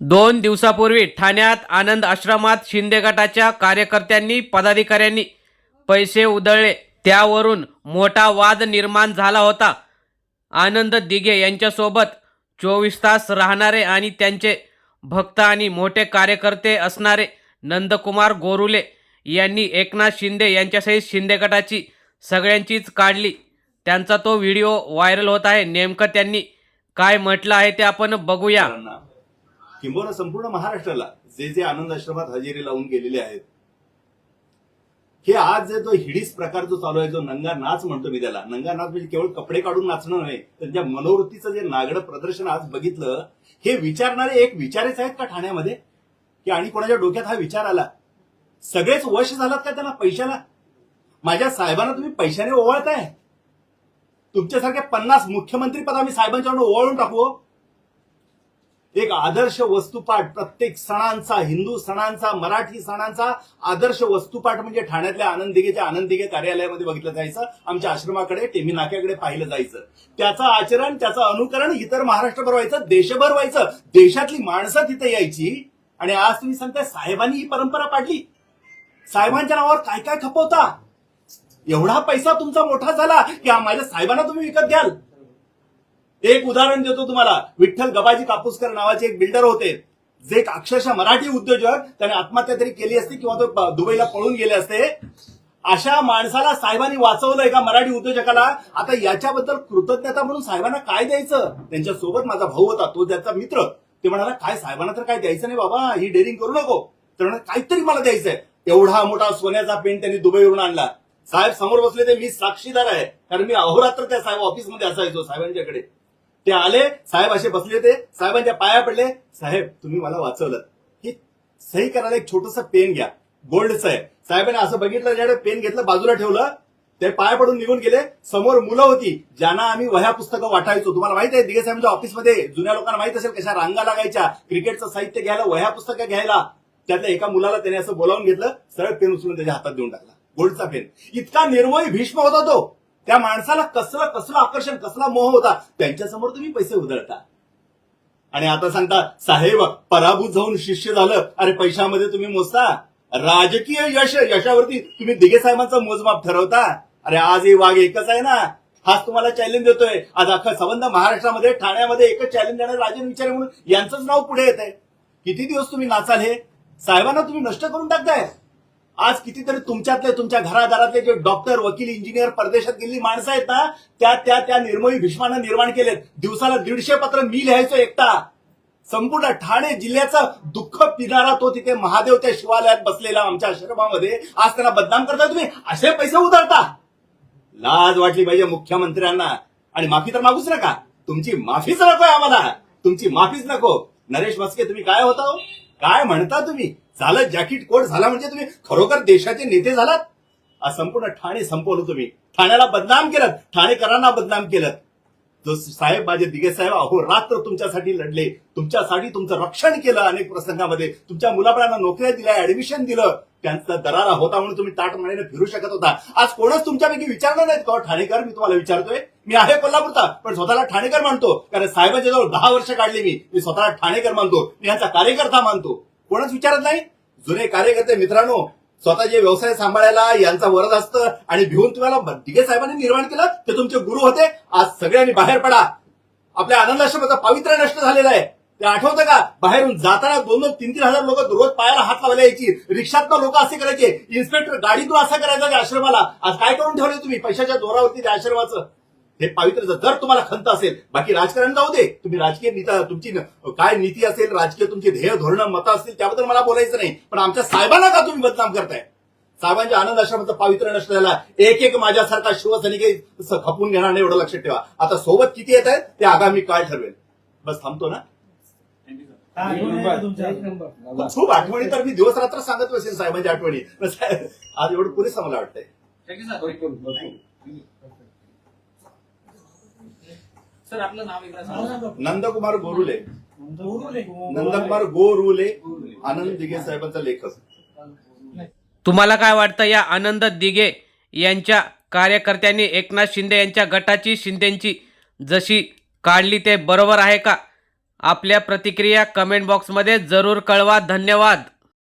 दोन दिवसापूर्वी ठाण्यात आनंद आश्रमात शिंदे गटाच्या कार्यकर्त्यांनी पदाधिकाऱ्यांनी पैसे उधळले. त्यावरून मोठा वाद निर्माण झाला होता. आनंद दिघे यांच्यासोबत चोवीस तास राहणारे आणि त्यांचे भक्त आणि मोठे कार्यकर्ते असणारे नंदकुमार गोरुले यांनी एकनाथ शिंदे यांच्यासहित शिंदे गटाची सगळ्यांचीच काढली. त्यांचा तो व्हिडिओ व्हायरल होत आहे. नेमकं त्यांनी काय म्हटलं आहे ते आपण बघूया. किंबहुना संपूर्ण महाराष्ट्राला जे जे आनंद आश्रमात हजेरी लावून गेलेले आहेत. हे आज जे तो हिडीस प्रकार जो चालू आहे जो नंगा नाच म्हणतो मी त्याला. नंगा नाच म्हणजे केवळ कपडे काढून नाचणं नव्हे तर त्या मनोवृत्तीचं जे नागडं प्रदर्शन आज बघितलं हे विचारणारे एक विचारेच आहेत का ठाण्यामध्ये? की आणि कोणाच्या डोक्यात हा विचार आला? सगळेच वश झालात का त्यांना पैशाला? माझ्या साहेबांना तुम्ही पैशाने ओवाळताय? तुमच्यासारखे पन्नास मुख्यमंत्री पद आम्ही साहेबांच्याकडून ओवाळून टाकू हो. एक आदर्श वस्तुपाठ प्रत्येक सणांचा हिंदू सणांचा मराठी सणांचा आदर्श वस्तुपाठ म्हणजे ठाण्यातल्या आनंद दिघेच्या आनंद दिघे कार्यालयामध्ये बघितलं जायचं. आमच्या आश्रमाकडे टेमी नाक्याकडे पाहिलं जायचं. त्याचं आचरण त्याचं अनुकरण इतर महाराष्ट्रभर व्हायचं देशभर व्हायचं. देशातली माणसं तिथे यायची आणि आज तुम्ही सांगताय साहेबांनी ही परंपरा पाडली. साहेबांच्या नावावर काय काय खपवता एवढा पैसा तुमचा मोठा झाला की माझ्या साहेबांना तुम्ही विकत घ्याल. एक उदाहरण देतो तुम्हाला. विठ्ठल गबाजी कापूसकर नावाचे एक बिल्डर होते. जे एक अक्षरशः मराठी उद्योजक त्याने आत्महत्या तरी केली असते किंवा तो दुबईला पळून गेले असते. अशा माणसाला साहेबांनी वाचवलं एका मराठी उद्योजकाला? आता याच्याबद्दल कृतज्ञता म्हणून साहेबांना काय द्यायचं? त्यांच्यासोबत माझा भाऊ होता तो त्याचा मित्र. ते म्हणाला काय साहेबांना तर काय द्यायचं नाही बाबा? ही डेअरिंग करू नको. तर काहीतरी मला द्यायचंय. एवढा मोठा सोन्याचा पेन त्यांनी दुबईवरून आणला. साहेब समोर बसले ते मी साक्षीदार आहे. कारण मी अहोरात्र त्या साहेब ऑफिसमध्ये असायचो साहेबांच्याकडे. ते आले साहेब असे बसले ते साहेबांच्या पाया पडले. साहेब तुम्ही मला वाचवलं. हे सही करायला एक छोटस पेन घ्या. गोल्डचं आहे. साहेबांनी असं बघितलं ज्या पेन घेतलं बाजूला ठेवलं ते पाय पडून निघून गेले. समोर मुलं होती ज्यांना आम्ही वह्या पुस्तकं वाटायचो. तुम्हाला माहीत आहे दिगे साहेबांच्या ऑफिसमध्ये जुन्या लोकांना माहीत असेल कशा रांगा लागायच्या क्रिकेटचं साहित्य घ्यायला वह्या पुस्तकं घ्यायला. त्यातल्या एका मुलाला त्याने असं बोलावून घेतलं सरळ पेन उचलून त्याच्या हातात देऊन टाकला. गोल्डचा पेन. इतका निर्मोही भीष्म होता तो. त्या माणसाला कसलं कसलं आकर्षण कसला मोह होता त्यांच्यासमोर तुम्ही पैसे उधळता. आणि आता सांगता साहेब पराभूत जाऊन शिष्य झालं अरे पैशामध्ये तुम्ही मोजता. राजकीय यश यशावरती तुम्ही दिघे साहेबांचा मोजमाप ठरवता. अरे आज हे वाघ एकच आहे ना. हाच तुम्हाला चॅलेंज देतोय. आज अख्खा संबंध महाराष्ट्रामध्ये ठाण्यामध्ये एकच चॅलेंज देणार राजन विचारे म्हणून यांचंच नाव पुढे येत आहे किती दिवस तुम्ही नाचाल हे? साहेबांना तुम्ही नष्ट करून टाकताय. आज कितीतरी तुमच्यातले तुमच्या घरादारातले जे डॉक्टर वकील इंजिनियर परदेशात गेलेली माणसं आहेत ना त्या त्या त्या निर्मोही भीष्मानं निर्माण केलेत. दिवसाला दीडशे पत्र मी लिहायचो एकटा. संपूर्ण ठाणे जिल्ह्याचं दुःख पिणारा तो तिथे महादेव त्या शिवालयात बसलेला आमच्या आश्रमामध्ये. आज त्याला बदनाम करता तुम्ही? असे पैसे उधळता. लाज वाटली पाहिजे मुख्यमंत्र्यांना. आणि माफी तर मागूच नका. तुमची माफीच नकोय आम्हाला. तुमची माफीच नको. नरेश मस्के तुम्ही काय होता हो? काय म्हणता तुम्ही? झालं जॅकेट कोट झाला म्हणजे तुम्ही खरोखर देशाचे नेते झालात? संपूर्ण ठाणे संपवलं तुम्ही. ठाण्याला बदनाम केलं ठाणेकरांना बदनाम केलं. जो साहेब माझे दिगे साहेब अहो रात्र तुमच्यासाठी लढले. तुमच्यासाठी तुमचं रक्षण केलं अनेक प्रसंगामध्ये. तुमच्या मुलाबाळांना नोकऱ्या दिल्या ऍडमिशन दिलं. त्यांचा दरारा होता म्हणून तुम्ही ताट मानेने फिरू शकत होता. आज कोणच तुमच्यापैकी विचारलं नाहीत का? ठाणेकर मी तुम्हाला विचारतोय. मी आहे कोल्हापूरचा पण स्वतःला ठाणेकर मानतो. कारण साहेबांच्या जवळ दहा वर्ष काढली मी. मी स्वतःला ठाणेकर मानतो. मी यांचा कार्यकर्ता मानतो. कोणच विचारत नाही. जुने कार्यकर्ते मित्रांनो स्वतःचे व्यवसाय सांभाळायला यांचा वरद असतं आणि भिवून तुम्हाला दिगे साहेबांनी निर्माण केलं ते तुमचे गुरु होते. आज सगळ्यांनी बाहेर पडा. आपल्या आनंदाश्रमाचा पावित्र्य नष्ट झालेला आहे. ते आठवतं का? बाहेरून जाताना दोन दोन तीन तीन हजार लोक रोज पायाला हात लावले यायची. रिक्षातनं लोक असे करायचे. इन्स्पेक्टर गाडीतून असं करायचं त्या आश्रमाला. आज काय करून ठेवले तुम्ही? पैशाच्या जोरावरती त्या आश्रमाचं? हे पावित्र्य जर तुम्हाला खंत असेल बाकी राजकारण जाऊ दे. तुम्ही राजकीय नीता तुमची काय नीती असेल राजकीय तुमची ध्येय धोरणं मतं असतील त्याबद्दल मला बोलायचं नाही. पण आमच्या साहेबांना का तुम्ही बदनाम करताय? साहेबांच्या आनंद आश्रमाचं पावित्र्य नष्ट झाला. एक एक माझ्यासारखा शिवसैनिक खपून घेणार नाही एवढं लक्षात ठेवा. आता सोबत किती येत आहेत? ते आगामी काळ ठरवेल. बस थांबतो ना. खूप आठवणी तर मी दिवस रात्र सांगत बसेल साहेबांच्या आठवणी. आज एवढं पुरेसं मला वाटतंय. सर आपलं नाव एकदा सांगा. नंदकुमार गोरुले. नंदकुमार गोरुले आनंद दिघे साहेबांचा लेखक. तुम्हाला काय वाटतं या आनंद दिघे यांच्या कार्यकर्त्यांनी एकनाथ शिंदे यांच्या गटाची शिंदेची जशी काढली ते बरोबर आहे का? आपल्या प्रतिक्रिया कमेंट बॉक्समध्ये जरूर कळवा. धन्यवाद.